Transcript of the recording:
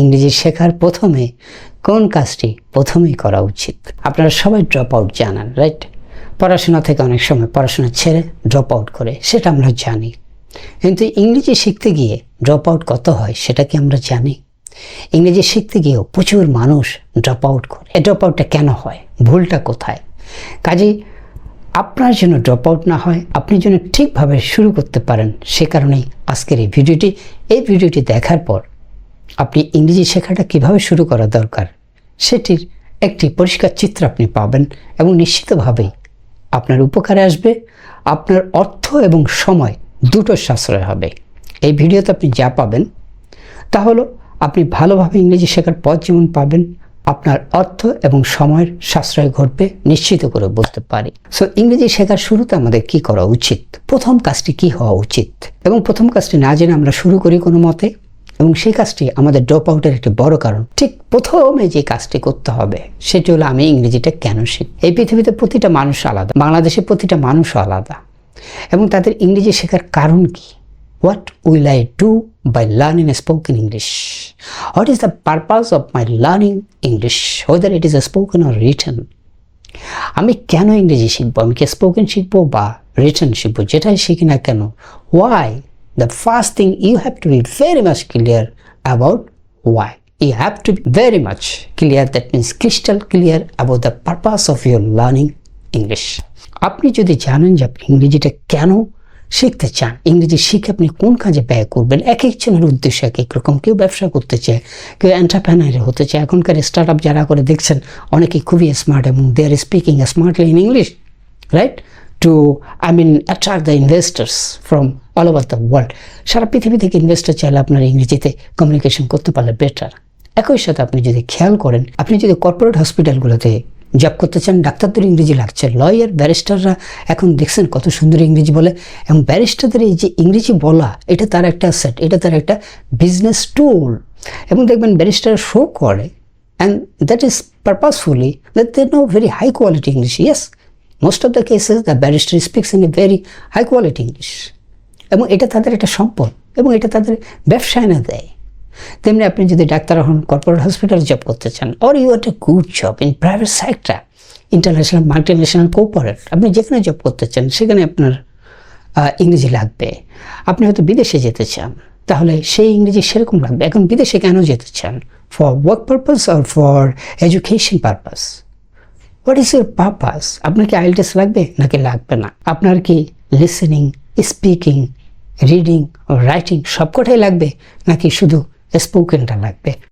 ইংরেজি শেখার প্রথমে কোন কাজটি প্রথমেই করা উচিত? আপনারা সবাই ড্রপ আউট জানান রাইট পড়াশোনা থেকে অনেক সময় পড়াশোনা ছেড়ে ড্রপ আউট করে, সেটা আমরা জানি। কিন্তু ইংরেজি শিখতে গিয়ে ড্রপ আউট কত হয়, সেটা কি আমরা জানি? ইংরেজি শিখতে গিয়েও প্রচুর মানুষ ড্রপ আউট করে। এই ড্রপ আউটটা কেন হয়? ভুলটা কোথায়? কাজেই আপনার জন্য ড্রপ আউট না হয়, আপনি যেন ঠিকভাবে শুরু করতে পারেন, সে কারণেই আজকের এই ভিডিওটি। এই ভিডিওটি দেখার পর আপনি ইংরেজি শেখাটা কীভাবে শুরু করা দরকার? সেটির একটি পরিষ্কার চিত্র আপনি পাবেন এবং নিশ্চিতভাবেই আপনার উপকারে আসবে, আপনার অর্থ এবং সময় দুটো সাশ্রয় হবে। এই ভিডিওতে আপনি যা পাবেন তা হলো আপনি ভালোভাবে ইংরেজি শেখার পথ যেমন পাবেন, আপনার অর্থ এবং সময়ের সাশ্রয় ঘটবে নিশ্চিত করে বলতে পারি। সো ইংরেজি শেখার শুরুতে আমাদের কি করা উচিত? প্রথম কাজটি কি হওয়া উচিত? এবং প্রথম কাজটি না জেনে আমরা শুরু করি কোনো মতে? এবং সেই কাজটি আমাদের ড্রপ আউটের একটি বড় কারণ। ঠিক প্রথমে যে কাজটি করতে হবে, সেটি হলো আমি ইংরেজিটা কেন শিখ? এই পৃথিবীতে প্রতিটা মানুষ আলাদা বাংলাদেশে প্রতিটা মানুষও আলাদা। এবং তাদের ইংরেজি শেখার কারণ কি? What will I do by learning spoken English What is the purpose of my learning English whether it is a spoken or written আমি কেন ইংরেজি শিখব? আমি কি স্পোকেন শিখব বা রিটার্ন শিখব? যেটাই শিখি না কেন why the first thing you have to be very much clear about why you have to be very much clear that means crystal clear about the purpose of your learning English আপনি যদি জানেন যে আপনি ইংরেজিটা কেন শিখতে চান, ইংরেজি শিখে আপনি কোন কাজে ব্যয় করবেন, এক একজনের উদ্দেশ্য এক এক রকম কেউ ব্যবসা করতে চায়, কেউ এন্টারপ্রেনার হতে চায়, এখনকার স্টার্ট আপ যারা করে দেখছেন, অনেকেই খুবই স্মার্ট এবং they are speaking smartly in English right to I mean attract the investors from all over the world সারা পৃথিবী থেকে ইনভেস্টার চাইলে আপনার ইংরেজিতে কমিউনিকেশন করতে পারলে বেটার একই সাথে আপনি যদি খেয়াল করেন, আপনি যদি কর্পোরেট হসপিটালগুলোতে জব করতে চান, ডাক্তারদের ইংরেজি লাগছে লয়ার ব্যারিস্টাররা এখন দেখছেন কত সুন্দর ইংরেজি বলে, এবং ব্যারিস্টারদের এই যে ইংরেজি বলা, এটা তার একটা সেট এটা তার একটা বিজনেস টুল এবং দেখবেন ব্যারিস্টার শো করে and that is purposefully that they know very high quality English yes most of the cases the barrister speaks in a very high quality English এবং এটা তাদের একটা সম্পদ এবং এটা তাদের ব্যবসায় না দেয়। তেমনি আপনি যদি ডাক্তার হন, কর্পোরেট হসপিটাল জব করতে চান or you are a good job in private sector international multinational corporate আপনি যেখানে জব করতে চান, সেখানে আপনার ইংরেজি লাগবে। আপনি হয়তো বিদেশে যেতে চান, তাহলে সেই ইংরেজি সেরকম লাগবে। এখন বিদেশে কেন যেতে চান? For work purpose or for education purpose what is your purpose আপনার কি আইএলটিএস লাগবে নাকি লাগবে না? আপনার কি লিসেনিং স্পিকিং রিডিং ও রাইটিং সবকটাই লাগবে নাকি শুধু স্পোকেনটা লাগবে?